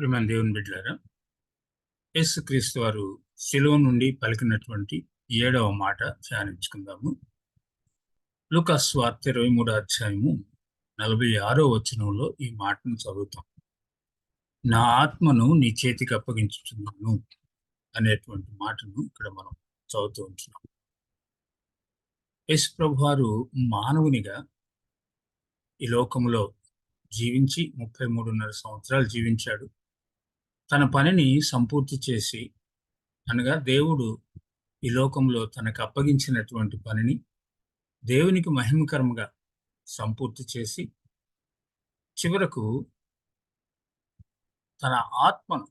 ప్రియమైన దేవుని ఎస్ యేసుక్రీస్తు వారు శిలువ నుండి పలికినటువంటి ఏడవ మాట ధ్యానించుకుందాము. లుకాస్ వార్త ఇరవై మూడో అధ్యాయము నలభై ఆరో వచనంలో ఈ మాటను చదువుతాం. నా ఆత్మను నీ చేతికి అప్పగించుతున్నాను అనేటువంటి మాటను ఇక్కడ మనం చదువుతూ ఉంటున్నాం. యేసు ప్రభువారు మానవునిగా ఈ లోకంలో జీవించి ముప్పై మూడున్నర సంవత్సరాలు జీవించాడు. తన పనిని సంపూర్తి చేసి అనగా దేవుడు ఈ లోకంలో తనకు అప్పగించినటువంటి పనిని దేవునికి మహిమకరంగా సంపూర్తి చేసి చివరకు తన ఆత్మను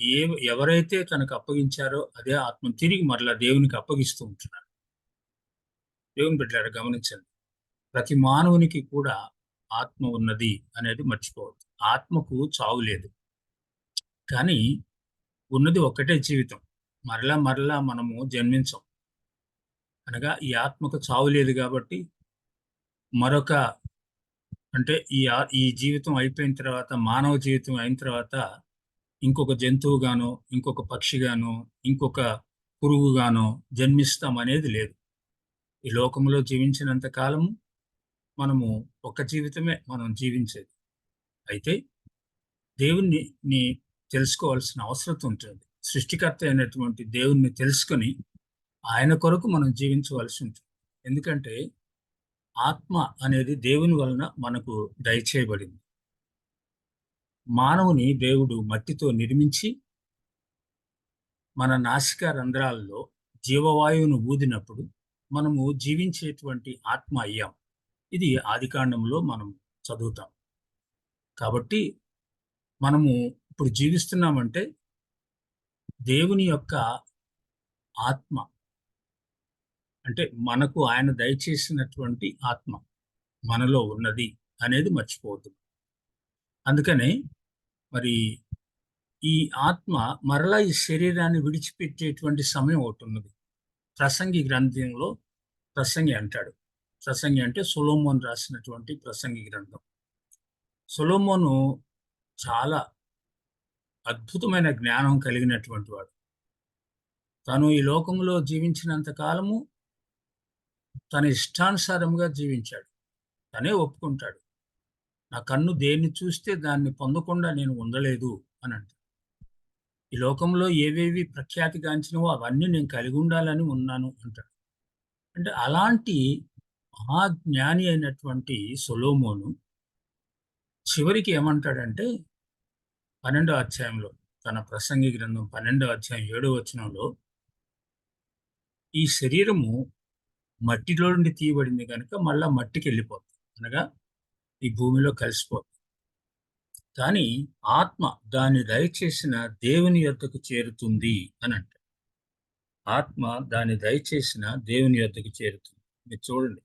ఏ ఎవరైతే తనకు అప్పగించారో అదే ఆత్మను తిరిగి మరలా దేవునికి అప్పగిస్తూ ఉంటున్నారు. దేవుని బిడ్డారు గమనించండి. ప్రతి మానవునికి కూడా ఆత్మ ఉన్నది అనేది మర్చిపోవద్దు. ఆత్మకు చావు లేదు. కానీ ఉన్నది ఒక్కటే జీవితం. మరలా మరలా మనము జన్మించం. అనగా ఈ ఆత్మకు చావు లేదు కాబట్టి మరొక అంటే ఈ ఈ జీవితం అయిపోయిన తర్వాత మానవ జీవితం అయిన తర్వాత ఇంకొక జంతువుగానో ఇంకొక పక్షిగానో ఇంకొక పురుగుగానో జన్మిస్తాం అనేది లేదు. ఈ లోకంలో జీవించినంత కాలము మనము ఒక జీవితమే మనం జీవించేది. అయితే దేవుణ్ణి తెలుసుకోవాల్సిన అవసరం ఉంటుంది. సృష్టికర్త అయినటువంటి దేవుణ్ణి తెలుసుకొని ఆయన కొరకు మనం జీవించవలసి ఉంటుంది. ఎందుకంటే ఆత్మ అనేది దేవుని వలన మనకు దయచేయబడింది. మానవుని దేవుడు మట్టితో నిర్మించి మన నాసిక రంధ్రాల్లో జీవవాయువును ఊదినప్పుడు మనము జీవించేటువంటి ఆత్మ అయ్యాం. ఇది ఆదికాండంలో మనం చదువుతాం. కాబట్టి మనము ఇప్పుడు జీవిస్తున్నామంటే దేవుని యొక్క ఆత్మ. అంటే మనకు ఆయన దయచేసినటువంటి ఆత్మ మనలో ఉన్నది అనేది మర్చిపోవద్దు. అందుకనే మరి ఈ ఆత్మ మరలా ఈ శరీరాన్ని విడిచిపెట్టేటువంటి సమయం ఒకటి ఉన్నది. ప్రసంగి గ్రంథంలో ప్రసంగి అంటాడు. ప్రసంగి అంటే సులోమోన్ రాసినటువంటి ప్రసంగి గ్రంథం. సులోమోను చాలా అద్భుతమైన జ్ఞానం కలిగినటువంటి వాడు. తను ఈ లోకంలో జీవించినంత కాలము తన ఇష్టానుసారంగా జీవించాడు. తనే ఒప్పుకుంటాడు. నా కన్ను దేన్ని చూస్తే దాన్ని పొందకుండా నేను ఉండలేదు అని అంటాడు. ఈ లోకంలో ఏవేవి ప్రఖ్యాతిగాంచినవో అవన్నీ నేను కలిగి ఉండాలని ఉన్నాను అంటాడు. అంటే అలాంటి మహాజ్ఞాని అయినటువంటి సొలోమోను చివరికి ఏమంటాడంటే పన్నెండో అధ్యాయంలో తన ప్రసంగి గ్రంథం పన్నెండో అధ్యాయం ఏడో వచనంలో ఈ శరీరము మట్టిలో నుండి తీయబడింది కనుక మళ్ళా మట్టికి వెళ్ళిపోతుంది. అనగా ఈ భూమిలో కలిసిపోతుంది. కానీ ఆత్మ దాన్ని దయచేసిన దేవుని యొద్దకు చేరుతుంది అని అంటారు. ఆత్మ దాన్ని దయచేసిన దేవుని యొద్దకు చేరుతుంది. మీరు చూడండి.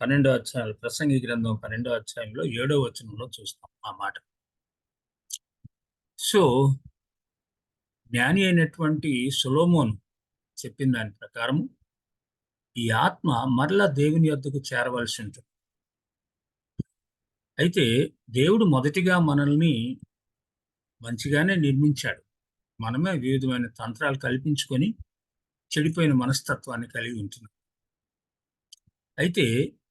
పన్నెండో అధ్యాయాలు ప్రసంగి గ్రంథం పన్నెండో అధ్యాయంలో ఏడో వచనంలో చూస్తాం ఆ మాట. సో జ్ఞాని అయినటువంటి సులోమోను చెప్పిన దాని ప్రకారం ఈ ఆత్మ మరలా దేవుని యొద్దకు చేరవలసి ఉంటుంది. అయితే దేవుడు మొదటిగా మనల్ని మంచిగానే నిర్మించాడు. మనమే వివిధమైన తంత్రాలు కల్పించుకొని చెడిపోయిన మనస్తత్వాన్ని కలిగి ఉంటున్నాం. అయితే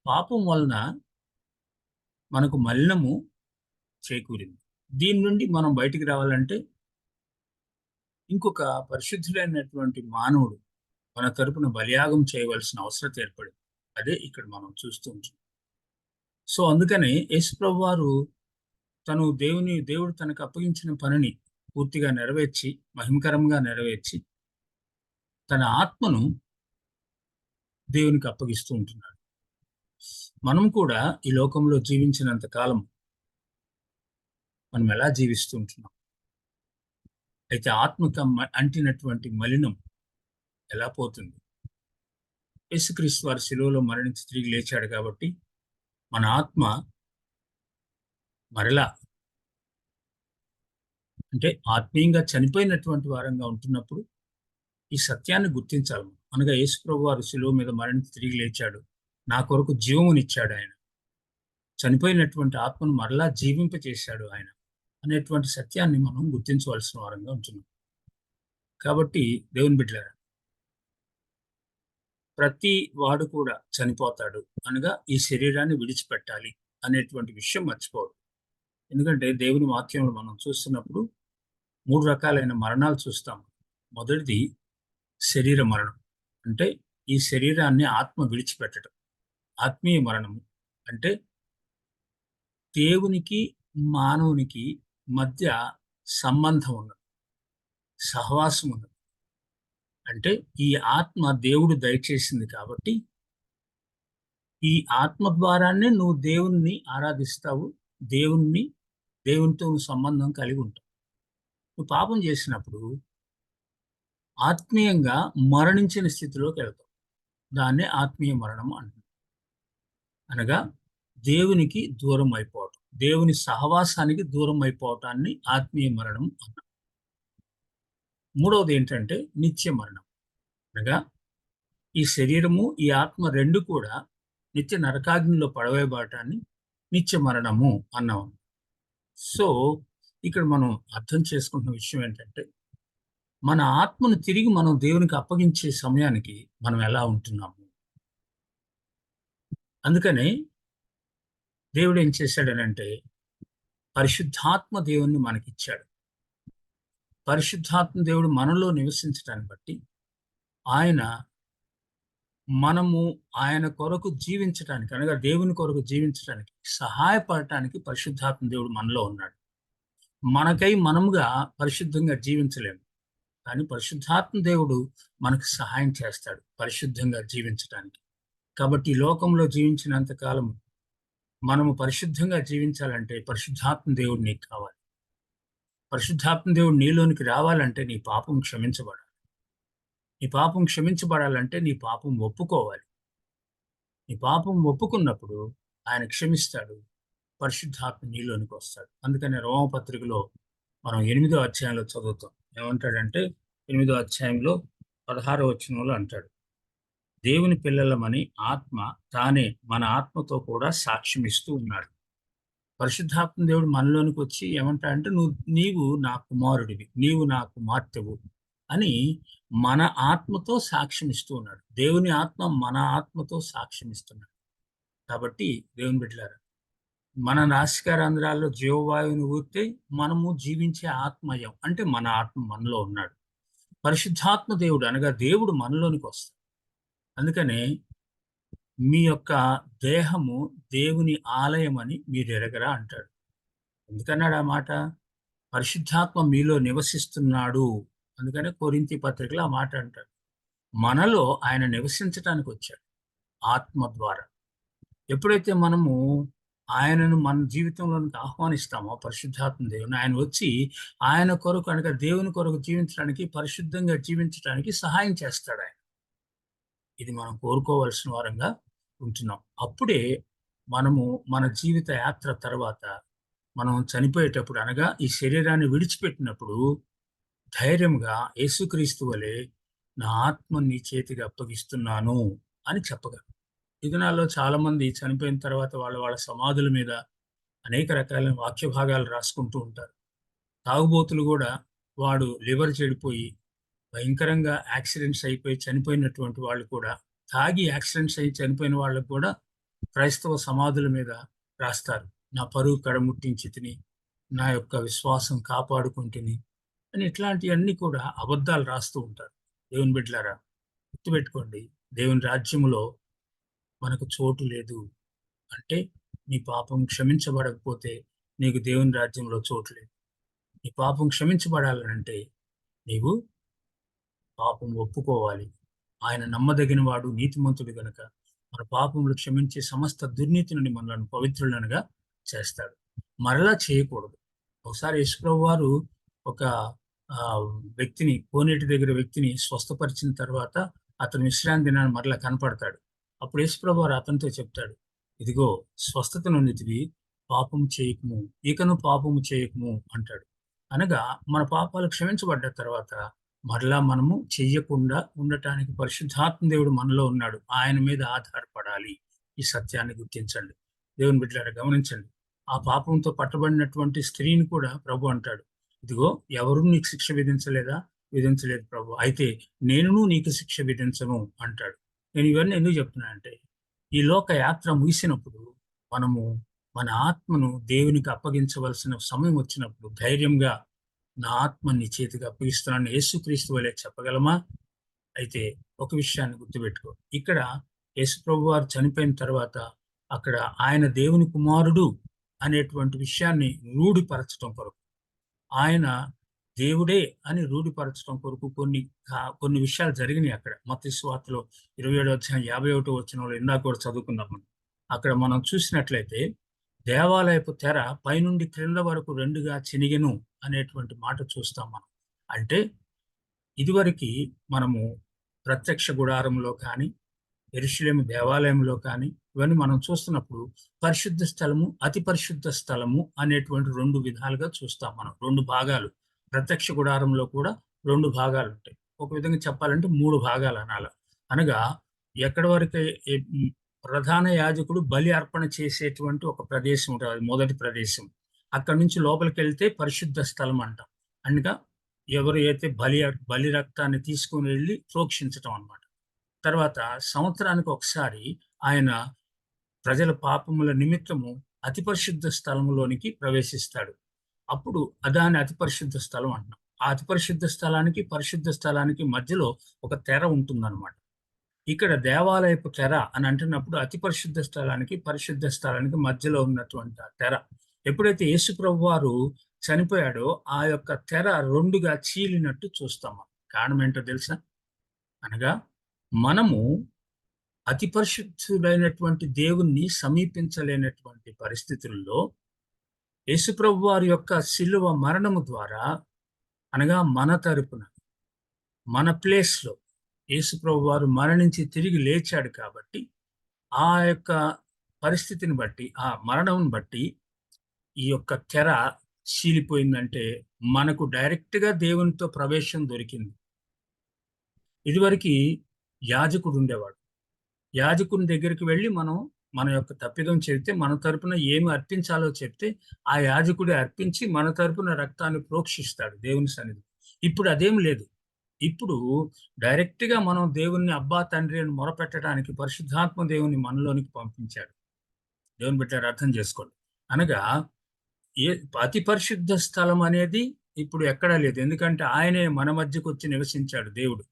పాపం వలన మనకు మలినము చేకూరింది. దీని నుండి మనం బయటికి రావాలంటే ఇంకొక పరిశుద్ధులైనటువంటి మానవుడు మన తరపున బలియాగం చేయవలసిన అవసరం ఏర్పడింది. అదే ఇక్కడ మనం చూస్తూ ఉంటాం సో అందుకనే యేసుప్రభు వారు తను దేవుని దేవుడు తనకు అప్పగించిన పనిని పూర్తిగా నెరవేర్చి మహిమకరంగా నెరవేర్చి తన ఆత్మను దేవునికి అప్పగిస్తూ ఉంటున్నాడు. మనం కూడా ఈ లోకంలో జీవించినంత కాలం మనం ఎలా జీవిస్తూ ఉంటున్నాం? అయితే ఆత్మక అంటినటువంటి మలినం ఎలా పోతుంది? యేసుక్రీస్తు వారి శిలువలో మరణించి తిరిగి లేచాడు కాబట్టి మన ఆత్మ మరలా అంటే ఆత్మీయంగా చనిపోయినటువంటి వారంగా ఉంటున్నప్పుడు ఈ సత్యాన్ని గుర్తించాలి అనగా యేసుప్రభు వారు శిలువ మీద మరణించి తిరిగి లేచాడు. నా కొరకు జీవమునిచ్చాడు ఆయన. చనిపోయినటువంటి ఆత్మను మరలా జీవింపచేశాడు ఆయన. అనేటువంటి సత్యాన్ని మనం గుర్తించవలసిన వారంగా ఉంటున్నాం. కాబట్టి దేవుని బిడ్డలారా ప్రతి వాడు కూడా చనిపోతాడు అనగా ఈ శరీరాన్ని విడిచిపెట్టాలి అనేటువంటి విషయం మర్చిపోవద్దు. ఎందుకంటే దేవుని వాక్యంలో మనం చూస్తున్నప్పుడు మూడు రకాలైన మరణాలు చూస్తాం. మొదటిది శరీర మరణం. అంటే ఈ శరీరాన్ని ఆత్మ విడిచిపెట్టడం. ఆత్మీయ మరణము. అంటే దేవునికి మానవునికి మధ్య సంబంధం ఉన్నది. సహవాసం ఉన్నది. అంటే ఈ ఆత్మ దేవుడు దయచేసింది కాబట్టి ఈ ఆత్మ ద్వారానే నువ్వు దేవుణ్ణి ఆరాధిస్తావు దేవుణ్ణి దేవునితో నువ్వు సంబంధం కలిగి ఉంటావు. నువ్వు పాపం చేసినప్పుడు ఆత్మీయంగా మరణించిన స్థితిలోకి వెళ్తావు. దాన్నే ఆత్మీయ మరణం అంటుంది అనగా దేవునికి దూరం అయిపోవటం. దేవుని సహవాసానికి దూరం అయిపోవటాన్ని ఆత్మీయ మరణం అన్నాం మూడవది ఏంటంటే నిత్య మరణం. అనగా ఈ శరీరము ఈ ఆత్మ రెండు కూడా నిత్య నరకాగ్నిలో పడవేయబడటాన్ని నిత్య మరణము అన్నాం. సో ఇక్కడ మనం అర్థం చేసుకుంటున్న విషయం ఏంటంటే మన ఆత్మను తిరిగి మనం దేవునికి అప్పగించే సమయానికి మనం ఎలా ఉంటున్నాము? అందుకనే దేవుడు ఏం చేశాడనంటే పరిశుద్ధాత్మ దేవుణ్ణి మనకిచ్చాడు. పరిశుద్ధాత్మ దేవుడు మనలో నివసించడాన్ని బట్టి ఆయన మనము ఆయన కొరకు జీవించటానికి అనగా దేవుని కొరకు జీవించటానికి సహాయపడటానికి పరిశుద్ధాత్మ దేవుడు మనలో ఉన్నాడు. మనకై మనముగా పరిశుద్ధంగా జీవించలేము కానీ పరిశుద్ధాత్మ దేవుడు మనకు సహాయం చేస్తాడు పరిశుద్ధంగా జీవించడానికి కాబట్టి ఈ లోకంలో జీవించినంత కాలం మనము పరిశుద్ధంగా జీవించాలంటే పరిశుద్ధాత్మ దేవుడు నీకు కావాలి. పరిశుద్ధాత్మ దేవుడు నీలోనికి రావాలంటే నీ పాపం క్షమించబడాలి. నీ పాపం క్షమించబడాలంటే నీ పాపం ఒప్పుకోవాలి. నీ పాపం ఒప్పుకున్నప్పుడు ఆయన క్షమిస్తాడు పరిశుద్ధాత్మ నీలోనికి వస్తాడు. అందుకని రోమపత్రికలో మనం ఎనిమిదో అధ్యాయంలో చదువుతాం. ఏమంటాడంటే ఎనిమిదో అధ్యాయంలో పదహారో వచనంలో అంటాడు. దేవుని పిల్లలమని ఆత్మ తానే మన ఆత్మతో కూడా సాక్ష్యం ఇస్తూ ఉన్నాడు. పరిశుద్ధాత్మ దేవుడు మనలోనికి వచ్చి ఏమంటా అంటే నువ్వు నీవు నా కుమారుడివి నీవు నా కుమార్తెవు అని మన ఆత్మతో సాక్ష్యం ఇస్తూ ఉన్నాడు. దేవుని ఆత్మ మన ఆత్మతో సాక్ష్యం ఇస్తున్నాడు. కాబట్టి దేవుని బిడ్డలారా మన నాసికారంధ్రాల్లో జీవవాయువుని ఊరితే మనము జీవించే ఆత్మయం అంటే మన ఆత్మ మనలో ఉన్నాడు. పరిశుద్ధాత్మ దేవుడు అనగా దేవుడు మనలోనికి వస్తాడు. అందుకనే మీ యొక్క దేహము దేవుని ఆలయం అని మీరు ఎరగరా అంటాడు. ఎందుకన్నాడు ఆ మాట? పరిశుద్ధాత్మ మీలో నివసిస్తున్నాడు. అందుకనే కోరింతి పత్రికలో ఆ మాట అంటాడు. మనలో ఆయన నివసించటానికి వచ్చాడు ఆత్మ ద్వారా. ఎప్పుడైతే మనము ఆయనను మన జీవితంలోనికి ఆహ్వానిస్తామో పరిశుద్ధాత్మ దేవుని ఆయన వచ్చి ఆయన కొరకు అనగా దేవుని కొరకు జీవించడానికి పరిశుద్ధంగా జీవించడానికి సహాయం చేస్తాడు ఆయన. ఇది మనం కోరుకోవలసిన వారంగా ఉంటున్నాం. అప్పుడే మనము మన జీవిత యాత్ర తర్వాత మనం చనిపోయేటప్పుడు అనగా ఈ శరీరాన్ని విడిచిపెట్టినప్పుడు ధైర్యంగా యేసుక్రీస్తు వలె నా ఆత్మ నీ చేతికి అప్పగిస్తున్నాను అని చెప్పగలరు ఈ దినాల్లో చనిపోయిన తర్వాత వాళ్ళ వాళ్ళ సమాధుల మీద అనేక రకాలైన వాక్య భాగాలు రాసుకుంటూ ఉంటారు. తాగుబోతులు కూడా వాడు లివర్ చెడిపోయి భయంకరంగా యాక్సిడెంట్స్ అయిపోయి చనిపోయినటువంటి వాళ్ళు కూడా తాగి యాక్సిడెంట్స్ అయి చనిపోయిన వాళ్ళకు కూడా క్రైస్తవ సమాధుల మీద రాస్తారు. నా పరువు కడముట్టించి తిని నా యొక్క విశ్వాసం కాపాడుకుంటుని అని ఇట్లాంటివన్నీ కూడా అబద్ధాలు రాస్తూ ఉంటారు. దేవుని బిడ్డలారా గుర్తుపెట్టుకోండి దేవుని రాజ్యములో మనకు చోటు లేదు. అంటే నీ పాపం క్షమించబడకపోతే నీకు దేవుని రాజ్యంలో చోటు లేదు. నీ పాపం క్షమించబడాలంటే నీవు పాపం ఒప్పుకోవాలి. ఆయన నమ్మదగిన వాడు నీతిమంతుడు గనుక మన పాపములు క్షమించే సమస్త దుర్నీతి నుండి మనలను పవిత్రులనుగా చేస్తాడు. మరలా చేయకూడదు. ఒకసారి యశ్వ్రభు వారు ఒక వ్యక్తిని కోనేటి దగ్గర వ్యక్తిని స్వస్థపరిచిన తర్వాత అతను విశ్రాంతి దినాన్ని మరలా కనపడతాడు. అప్పుడు యశ్వ్రభు వారు అతనితో చెప్తాడు ఇదిగో స్వస్థత నొందితివి పాపము చేయకము ఇకను పాపము చేయకము అంటాడు. అనగా మన పాపాలు క్షమించబడ్డ తర్వాత మరలా మనము చెయ్యకుండా ఉండటానికి పరిశుద్ధాత్మ దేవుడు మనలో ఉన్నాడు. ఆయన మీద ఆధారపడాలి. ఈ సత్యాన్ని గుర్తించండి. దేవుని బిడ్డలారా గమనించండి. ఆ పాపంతో పట్టబడినటువంటి స్త్రీని కూడా ప్రభు అంటాడు. ఇదిగో ఎవరు నీకు శిక్ష విధించలేదా? విధించలేదు ప్రభు. అయితే నేను నీకు శిక్ష విధించను అంటాడు. నేను ఇవన్నీ ఎందుకు చెప్తున్నా అంటే ఈ లోక యాత్ర ముగిసినప్పుడు మనము మన ఆత్మను దేవునికి అప్పగించవలసిన సమయం వచ్చినప్పుడు ధైర్యంగా నా ఆత్మ నీ చేతికి అప్పగిస్తున్నాను యేసుక్రీస్తు వలె చెప్పగలమా? అయితే ఒక విషయాన్ని గుర్తుపెట్టుకో. ఇక్కడ యేసుప్రభు వారు చనిపోయిన తర్వాత అక్కడ ఆయన దేవుని కుమారుడు అనేటువంటి విషయాన్ని రూఢిపరచడం కొరకు ఆయన దేవుడే అని రూఢిపరచడం కొరకు కొన్ని కొన్ని విషయాలు జరిగినాయి అక్కడ. మత స్వార్తలో ఇరవై ఏడో అధ్యాయం యాభై ఒకటో వచ్చిన వాళ్ళు ఇందాక కూడా చదువుకున్నాం మనం. అక్కడ మనం చూసినట్లయితే దేవాలయపు తెర పైనుండి క్రింద వరకు రెండుగా చినిగెను. అనేటువంటి మాట చూస్తాం మనం. అంటే ఇదివరకు మనము ప్రత్యక్ష గుడారంలో కానీ ఎరుషులేము దేవాలయంలో కానీ ఇవన్నీ మనం చూస్తున్నప్పుడు పరిశుద్ధ స్థలము అతి పరిశుద్ధ స్థలము అనేటువంటి రెండు విధాలుగా చూస్తాం మనం. రెండు భాగాలు. ప్రత్యక్ష గుడారంలో కూడా రెండు భాగాలు ఉంటాయి. ఒక విధంగా చెప్పాలంటే మూడు భాగాలు అనాల. అనగా ఎక్కడి వరకు ప్రధాన యాజకుడు బలి అర్పణ చేసేటువంటి ఒక ప్రదేశం ఉంటుంది. మొదటి ప్రదేశం. అక్కడి నుంచి లోపలికి వెళ్తే పరిశుద్ధ స్థలం అంట అనగా ఎవరు అయితే బలి బలి రక్తాన్ని తీసుకుని వెళ్ళి ప్రోక్షించటం అనమాట తర్వాత సంవత్సరానికి ఒకసారి ఆయన ప్రజల పాపముల నిమిత్తము అతి పరిశుద్ధ స్థలంలోనికి ప్రవేశిస్తాడు. అప్పుడు అదాని అతి పరిశుద్ధ స్థలం అంటున్నాం. ఆ అతి పరిశుద్ధ స్థలానికి పరిశుద్ధ స్థలానికి మధ్యలో ఒక తెర ఉంటుందన్నమాట. ఇక్కడ దేవాలయపు తెర అని అంటున్నప్పుడు అతి పరిశుద్ధ స్థలానికి పరిశుద్ధ స్థలానికి మధ్యలో ఉన్నటువంటి ఆ తెర. ఎప్పుడైతే యేసుప్రభు వారు చనిపోయాడో ఆ యొక్క తెర రెండుగా చీలినట్టు చూస్తాం కారణం ఏంటో తెలుసా? అనగా మనము అతి పరిశుద్ధుడైనటువంటి దేవుణ్ణి సమీపించలేనటువంటి పరిస్థితుల్లో యేసుప్రభు వారి యొక్క శిలువ మరణము ద్వారా అనగా మన తరపున మన ప్లేస్లో యేసుప్రభు వారు మరణించి తిరిగి లేచాడు కాబట్టి ఆ యొక్క పరిస్థితిని బట్టి ఆ మరణం బట్టి ఈ యొక్క తెర చీలిపోయిందంటే మనకు డైరెక్ట్గా దేవునితో ప్రవేశం దొరికింది. ఇదివరకు యాజకుడు ఉండేవాడు. యాజకుని దగ్గరికి వెళ్ళి మనం మన యొక్క తప్పిదం చెబితే మన తరపున ఏమి అర్పించాలో చెప్తే ఆ యాజకుడే అర్పించి మన తరపున రక్తాన్ని ప్రోక్షిస్తాడు దేవుని సన్నిధి ఇప్పుడు అదేం లేదు. ఇప్పుడు డైరెక్ట్గా మనం దేవుణ్ణి అబ్బా తండ్రి అని మొరపెట్టడానికి పరిశుద్ధాత్మ దేవుని మనలోనికి పంపించాడు. దేవుని బిడ్డ అర్థం చేసుకోండి. అనగా ఏ అతి పరిశుద్ధ స్థలం అనేది ఇప్పుడు ఎక్కడా లేదు. ఎందుకంటే ఆయనే మన మధ్యకు వచ్చి నివసించాడు దేవుడు.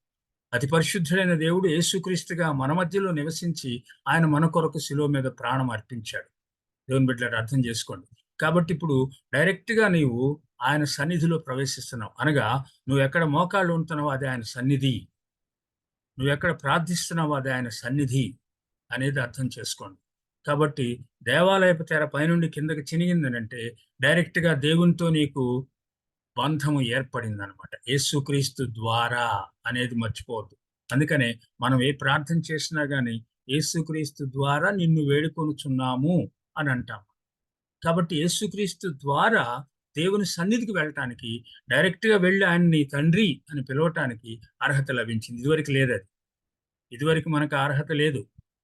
అతి పరిశుద్ధుడైన దేవుడు యేసుక్రీస్తుగా మన మధ్యలో నివసించి ఆయన మన కొరకు శిలువ మీద ప్రాణం అర్పించాడు. దేవుని బిడ్డలు అర్థం చేసుకోండి. కాబట్టి ఇప్పుడు డైరెక్ట్గా నీవు ఆయన సన్నిధిలో ప్రవేశిస్తున్నావు. అనగా నువ్వు ఎక్కడ మోకాళ్ళు ఉంటున్నావు అది ఆయన సన్నిధి. నువ్వు ఎక్కడ ప్రార్థిస్తున్నావో అది ఆయన సన్నిధి అనేది అర్థం చేసుకోండి. కాబట్టి దేవాలయపు తెర పైనుండి కిందకి చినిగిందనంటే డైరెక్ట్గా దేవునితో నీకు బంధము ఏర్పడింది అనమాట యేసుక్రీస్తు ద్వారా అనేది మర్చిపోవద్దు. అందుకనే మనం ఏ ప్రార్థన చేసినా కానీ యేసుక్రీస్తు ద్వారా నిన్ను వేడుకొనుచున్నాము అని అంటాం. కాబట్టి యేసుక్రీస్తు ద్వారా దేవుని సన్నిధికి వెళ్ళటానికి డైరెక్ట్గా వెళ్ళి ఆయన్ని తండ్రి అని పిలవటానికి అర్హత లభించింది. ఇదివరకు లేదు అది ఇదివరకు మనకు అర్హత లేదు.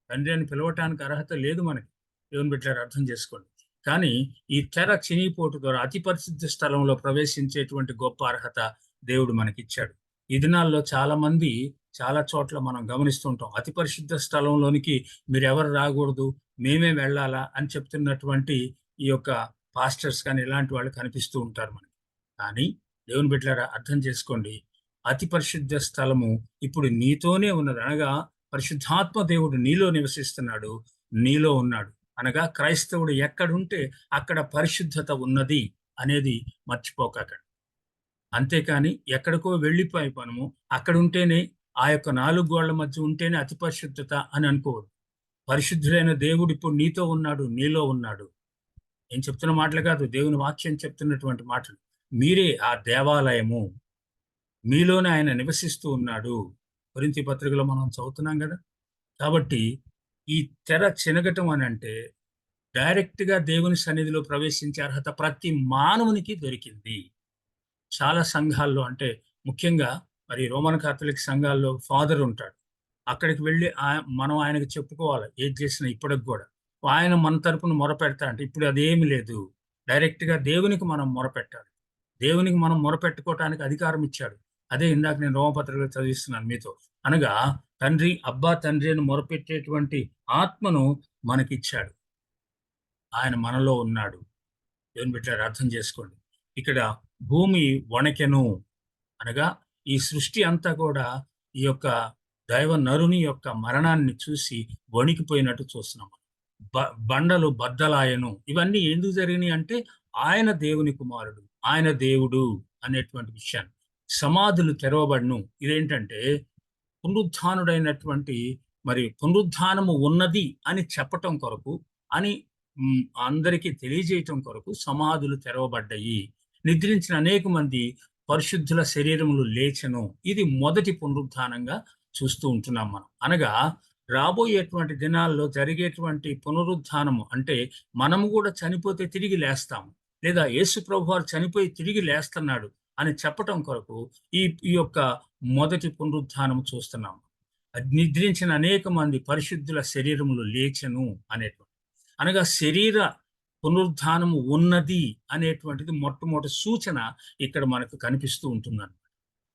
తండ్రి అని పిలవటానికి అర్హత లేదు మనకి. దేవుని బిడ్డలారు అర్థం చేసుకోండి. కానీ ఈ తెర చినిపోటు ద్వారా అతి పరిశుద్ధ స్థలంలో ప్రవేశించేటువంటి గొప్ప అర్హత దేవుడు మనకిచ్చాడు. ఈ దినాల్లో చాలా మంది చాలా చోట్ల మనం గమనిస్తుంటాం. అతి పరిశుద్ధ స్థలంలోనికి మీరు ఎవరు రాకూడదు మేమే వెళ్ళాలా అని చెప్తున్నటువంటి ఈ యొక్క పాస్టర్స్ కానీ ఇలాంటి వాళ్ళు కనిపిస్తూ ఉంటారు మనకి. కానీ దేవుని బిడ్డలారా అర్థం చేసుకోండి. అతి పరిశుద్ధ స్థలము ఇప్పుడు నీతోనే ఉన్నది. అనగా పరిశుద్ధాత్మ దేవుడు నీలో నివసిస్తున్నాడు నీలో ఉన్నాడు. అనగా క్రైస్తవుడు ఎక్కడుంటే అక్కడ పరిశుద్ధత ఉన్నది అనేది మర్చిపోకకండి అంతేకాని ఎక్కడికో వెళ్ళిపోయి మనము అక్కడ ఉంటేనే ఆ యొక్క నాలుగు గోళ్ళ మధ్య ఉంటేనే అతి పరిశుద్ధత అని అనుకోవద్దు. పరిశుద్ధుడైన దేవుడు ఇప్పుడు నీతో ఉన్నాడు నీలో ఉన్నాడు. నేను చెప్తున్న మాటలు కాదు దేవుని వాక్యం చెప్తున్నటువంటి మాటలు. మీరే ఆ దేవాలయము. మీలోనే ఆయన నివసిస్తూ ఉన్నాడు. కొరింతి పత్రికలో మనం చదువుతున్నాం కదా. కాబట్టి ఈ తెర చినగటం అని అంటే డైరెక్ట్గా దేవుని సన్నిధిలో ప్రవేశించే అర్హత ప్రతి మానవునికి దొరికింది. చాలా సంఘాల్లో అంటే ముఖ్యంగా మరి రోమన్ కాథలిక్ సంఘాల్లో ఫాదర్ ఉంటాడు. అక్కడికి వెళ్ళి మనం ఆయనకు చెప్పుకోవాలి ఏది చేసినా ఇప్పటికి కూడా. ఆయన మన తరపున మొరపెడతా అంటే ఇప్పుడు అదేమి లేదు. డైరెక్ట్గా దేవునికి మనం మొరపెట్టాలి. దేవునికి మనం మొరపెట్టుకోవటానికి అధికారం ఇచ్చాడు. అదే ఇందాక నేను రోమపత్రికలు చదివిస్తున్నాను మీతో. అనగా తండ్రి అబ్బా తండ్రి అని మొరపెట్టేటువంటి ఆత్మను మనకిచ్చాడు. ఆయన మనలో ఉన్నాడు. దేవుని బిడ్డారు అర్థం చేసుకోండి. ఇక్కడ భూమి వణకెను. అనగా ఈ సృష్టి అంతా కూడా ఈ యొక్క దైవ నరుని యొక్క మరణాన్ని చూసి వణికిపోయినట్టు చూస్తున్నాం బ- బండలు బద్దలాయను. ఇవన్నీ ఎందుకు జరిగినాయి అంటే ఆయన దేవుని కుమారుడు ఆయన దేవుడు అనేటువంటి విషయాన్ని. సమాధులు తెరవబడును. ఇదేంటంటే పునరుద్ధానుడైనటువంటి మరి పునరుద్ధానము ఉన్నది అని చెప్పటం కొరకు అని అందరికీ తెలియజేయటం కొరకు సమాధులు తెరవబడ్డాయి. నిద్రించిన అనేక మంది పరిశుద్ధుల శరీరములు లేచను. ఇది మొదటి పునరుద్ధానంగా చూస్తూ ఉంటున్నాం మనం. అనగా రాబోయేటువంటి దినాల్లో జరిగేటువంటి పునరుద్ధానము అంటే మనము కూడా చనిపోతే తిరిగి లేస్తాము. లేదా యేసు ప్రభు వారు చనిపోయి తిరిగి లేస్తున్నాడు. అని చెప్పటం కొరకు ఈ ఈ యొక్క మొదటి పునరుద్ధానం చూస్తున్నాము. నిద్రించిన అనేక మంది పరిశుద్ధుల శరీరములు లేచను అనేటువంటి. అనగా శరీర పునరుద్ధానము ఉన్నది అనేటువంటిది మొట్టమొదటి సూచన ఇక్కడ మనకు కనిపిస్తూ ఉంటుందన్నమాట.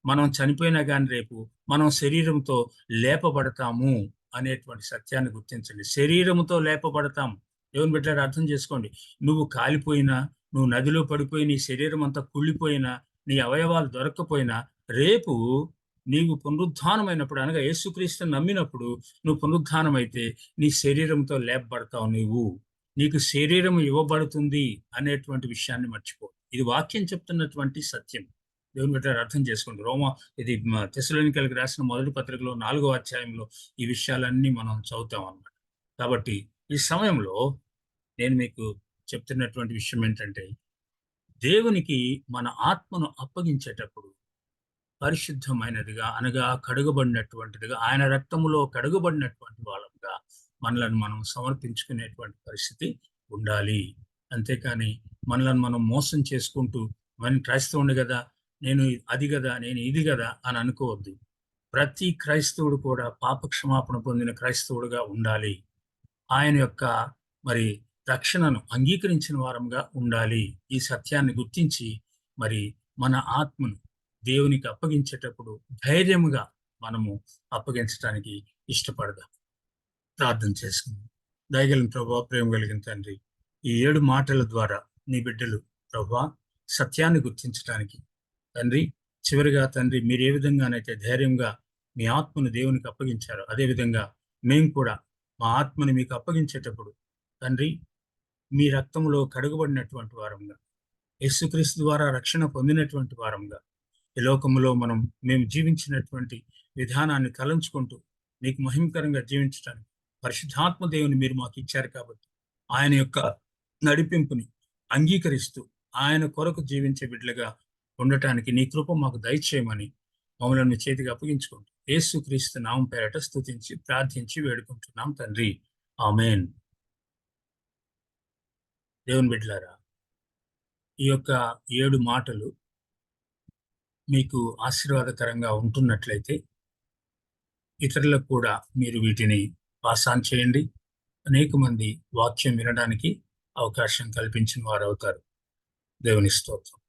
మనం చనిపోయినా కానీ రేపు మనం శరీరంతో లేపబడతాము అనేటువంటి సత్యాన్ని గుర్తించండి. శరీరంతో లేపబడతాం దేవుని బిడ్డారు అర్థం చేసుకోండి. నువ్వు కాలిపోయినా నువ్వు నదిలో పడిపోయి నీ శరీరం అంతా కుళ్ళిపోయినా నీ అవయవాలు దొరక్కపోయినా రేపు నీవు పునరుద్ధానమైనప్పుడు అనగా యేసుక్రీస్తు నమ్మినప్పుడు నువ్వు పునరుద్ధానం అయితే నీ శరీరంతో లేపబడతావు నీవు. నీకు శరీరం ఇవ్వబడుతుంది అనేటువంటి విషయాన్ని మర్చిపో. ఇది వాక్యం చెప్తున్నటువంటి సత్యం. దేవుని బిడ్డ అర్థం చేసుకోండి. రోమ ఇది తెసలోనికలకి రాసిన మొదటి పత్రికలో నాలుగో అధ్యాయంలో ఈ విషయాలన్నీ మనం చదువుతాం అన్నమాట. కాబట్టి ఈ సమయంలో నేను మీకు చెప్తున్నటువంటి విషయం ఏంటంటే దేవునికి మన ఆత్మను అప్పగించేటప్పుడు పరిశుద్ధమైనదిగా అనగా కడుగబడినటువంటిదిగా ఆయన రక్తములో కడుగబడినటువంటి వాళ్ళంగా మనలను మనం సమర్పించుకునేటువంటి పరిస్థితి ఉండాలి. అంతేకాని మనలను మనం మోసం చేసుకుంటూ మన క్రైస్తవుని కదా నేను అది కదా నేను ఇది కదా అని అనుకోవద్దు. ప్రతి క్రైస్తవుడు కూడా పాప క్షమాపణ పొందిన క్రైస్తవుడుగా ఉండాలి. ఆయన యొక్క మరి రక్షణను అంగీకరించిన వారంగా ఉండాలి. ఈ సత్యాన్ని గుర్తించి మరి మన ఆత్మను దేవునికి అప్పగించేటప్పుడు ధైర్యముగా మనము అప్పగించడానికి ఇష్టపడదాం. ప్రార్థన చేసుకుందాం. దయగలిగిన ప్రభా ప్రేమ కలిగిన తండ్రి ఈ ఏడు మాటల ద్వారా నీ బిడ్డలు ప్రభా సత్యాన్ని గుర్తించడానికి తండ్రి చివరిగా తండ్రి మీరు ఏ విధంగానైతే ధైర్యంగా మీ ఆత్మను దేవునికి అప్పగించారో అదేవిధంగా మేము కూడా మా ఆత్మని మీకు అప్పగించేటప్పుడు తండ్రి మీ రక్తంలో కడుగబడినటువంటి వారంగా. యేసుక్రీస్తు ద్వారా రక్షణ పొందినటువంటి వారంగా. ఈ లోకంలో మనం మేము జీవించినటువంటి విధానాన్ని తలంచుకుంటూ మీకు మహిమకరంగా జీవించడానికి పరిశుద్ధాత్మ దేవుని మీరు మాకు ఇచ్చారు కాబట్టి ఆయన యొక్క నడిపింపుని అంగీకరిస్తూ ఆయన కొరకు జీవించే బిడ్డలుగా ఉండటానికి నీ కృప మాకు దయచేయమని మమ్మల్ని చేతిగా చేతికి అప్పగించుకుంటూ ఏసుక్రీస్తు నామం పేరట స్థుతించి ప్రార్థించి వేడుకుంటున్నాం తండ్రి. ఆమెన్. దేవుని బిడ్డలారా ఈ యొక్క ఏడు మాటలు మీకు ఆశీర్వాదకరంగా ఉంటున్నట్లయితే ఇతరులకు కూడా మీరు వీటిని పాసాన్ చేయండి. అనేక మంది వాక్యం వినడానికి అవకాశం కల్పించిన వారు అవుతారు దేవుని స్తోత్రం.